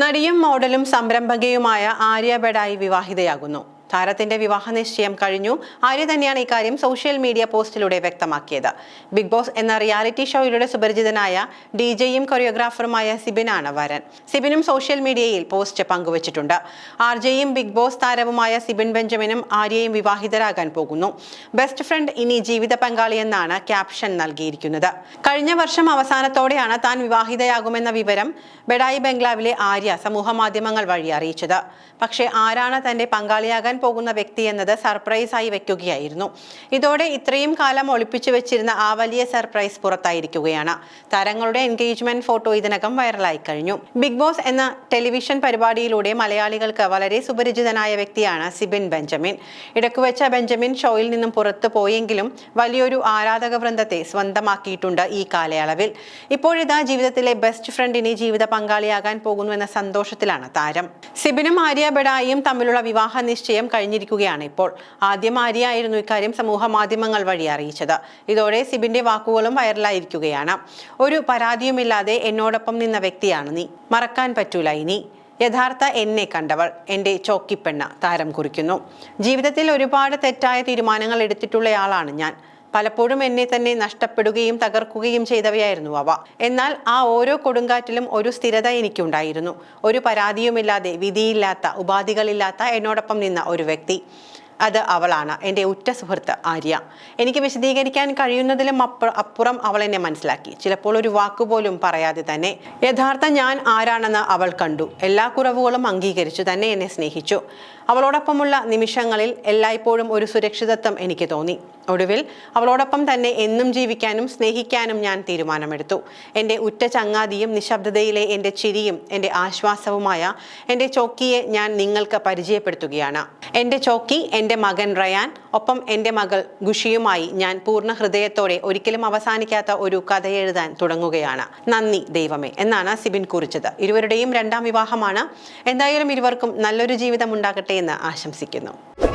നടിയും മോഡലും സംരംഭകയുമായ ആര്യ ബഡായി വിവാഹിതയാകുന്നു. താരത്തിന്റെ വിവാഹ നിശ്ചയം കഴിഞ്ഞു. ആര്യ തന്നെയാണ് ഇക്കാര്യം സോഷ്യൽ മീഡിയ പോസ്റ്റിലൂടെ വ്യക്തമാക്കിയത്. ബിഗ് ബോസ് എന്ന റിയാലിറ്റി ഷോയിലൂടെ സുപരിചിതനായ ഡി ജെയും കൊറിയോഗ്രാഫറുമായ സിബിനാണ് വരൻ. സിബിനും സോഷ്യൽ മീഡിയയിൽ പോസ്റ്റ് പങ്കുവച്ചിട്ടുണ്ട്. ആർ ജെയും ബിഗ് ബോസ് താരവുമായ സിബിൻ ബെഞ്ചമിനും ആര്യയും വിവാഹിതരാകാൻ പോകുന്നു. ബെസ്റ്റ് ഫ്രണ്ട് ഇനി ജീവിത പങ്കാളി എന്നാണ് ക്യാപ്ഷൻ നൽകിയിരിക്കുന്നത്. കഴിഞ്ഞ വർഷം അവസാനത്തോടെയാണ് താൻ വിവാഹിതയാകുമെന്ന വിവരം ബെഡായി ബംഗ്ലാവിലെ ആര്യ സമൂഹ മാധ്യമങ്ങൾ വഴി അറിയിച്ചത്. പക്ഷേ ആരാണ് തന്റെ പങ്കാളിയാകാൻ പോകുന്ന വ്യക്തി എന്നത് സർപ്രൈസായി വെക്കുകയായിരുന്നു. ഇതോടെ ഇത്രയും കാലം ഒളിപ്പിച്ചു വെച്ചിരുന്ന ആ വലിയ സർപ്രൈസ് പുറത്തായിരിക്കുകയാണ്. താരങ്ങളുടെ എൻഗേജ്മെന്റ് ഫോട്ടോ ഇതിനകം വൈറലായി കഴിഞ്ഞു. ബിഗ് ബോസ് എന്ന ടെലിവിഷൻ പരിപാടിയിലൂടെ മലയാളികൾക്ക് വളരെ സുപരിചിതനായ വ്യക്തിയാണ് സിബിൻ ബെഞ്ചമിൻ. ഇടക്കുവെച്ച ബെഞ്ചമിൻ ഷോയിൽ നിന്നും പുറത്തു പോയെങ്കിലും വലിയൊരു ആരാധക വൃന്ദത്തെ സ്വന്തമാക്കിയിട്ടുണ്ട് ഈ കാലയളവിൽ. ഇപ്പോഴിതാ ജീവിതത്തിലെ ബെസ്റ്റ് ഫ്രണ്ടിനെ ജീവിത പങ്കാളിയാകാൻ പോകുന്നു എന്ന സന്തോഷത്തിലാണ് താരം. സിബിനും ആര്യ ബെഡായിയും തമ്മിലുള്ള വിവാഹ നിശ്ചയം കഴിഞ്ഞിരിക്കുകയാണ് ഇപ്പോൾ. ആദ്യം ആര്യായിരുന്നു ഇക്കാര്യം സമൂഹ മാധ്യമങ്ങൾ വഴി അറിയിച്ചത്. ഇതോടെ സിബിന്റെ വാക്കുകളും വൈറലായിരിക്കുകയാണ്. ഒരു പരാതിയുമില്ലാതെ എന്നോടൊപ്പം നിന്ന വ്യക്തിയാണ് നീ. മറക്കാൻ പറ്റൂല ഇനി. യഥാർത്ഥ എന്നെ കണ്ടവൾ എന്റെ ചോക്കിപ്പെണ്ണ താരം കുറിക്കുന്നു. ജീവിതത്തിൽ ഒരുപാട് തെറ്റായ തീരുമാനങ്ങൾ എടുത്തിട്ടുള്ളയാളാണ് ഞാൻ. പലപ്പോഴും എന്നെ തന്നെ നഷ്ടപ്പെടുകയും തകർക്കുകയും ചെയ്തവയായിരുന്നു അവ. എന്നാൽ ആ ഓരോ കൊടുങ്കാറ്റിലും ഒരു സ്ഥിരത എനിക്കുണ്ടായിരുന്നു. ഒരു പരാതിയുമില്ലാതെ വിധിയില്ലാത്ത ഉപാധികളില്ലാത്ത എന്നോടൊപ്പം നിന്ന ഒരു വ്യക്തി. അത് അവളാണ്. എന്റെ ഉറ്റ സുഹൃത്ത് ആര്യ. എനിക്ക് വിശദീകരിക്കാൻ കഴിയുന്നതിലും അപ്പുറ അവൾ എന്നെ മനസ്സിലാക്കി. ചിലപ്പോൾ ഒരു വാക്കുപോലും പറയാതെ തന്നെ യഥാർത്ഥ ഞാൻ ആരാണെന്ന് അവൾ കണ്ടു. എല്ലാ കുറവുകളും അംഗീകരിച്ചു തന്നെ എന്നെ സ്നേഹിച്ചു. അവളോടൊപ്പമുള്ള നിമിഷങ്ങളിൽ എല്ലായ്പ്പോഴും ഒരു സുരക്ഷിതത്വം എനിക്ക് തോന്നി. ഒടുവിൽ അവളോടൊപ്പം തന്നെ എന്നും ജീവിക്കാനും സ്നേഹിക്കാനും ഞാൻ തീരുമാനമെടുത്തു. എന്റെ ഉറ്റ ചങ്ങാതിയും നിശബ്ദതയിലെ എന്റെ ചിരിയും എന്റെ ആശ്വാസവുമായ എന്റെ ചോക്കിയെ ഞാൻ നിങ്ങൾക്ക് പരിചയപ്പെടുത്തുകയാണ്. എന്റെ ചോക്കി മകൻ റയാൻ ഒപ്പം എന്റെ മകൾ ഗുഷിയുമായി ഞാൻ പൂർണ ഹൃദയത്തോടെ ഒരിക്കലും അവസാനിക്കാത്ത ഒരു കഥ എഴുതാൻ തുടങ്ങുകയാണ്. നന്ദി ദൈവമേ എന്നാണ് സിബിൻ കുറിച്ചത്. ഇരുവരുടെയും രണ്ടാം വിവാഹമാണ്. എന്തായാലും ഇരുവർക്കും നല്ലൊരു ജീവിതം ഉണ്ടാകട്ടെ എന്ന് ആശംസിക്കുന്നു.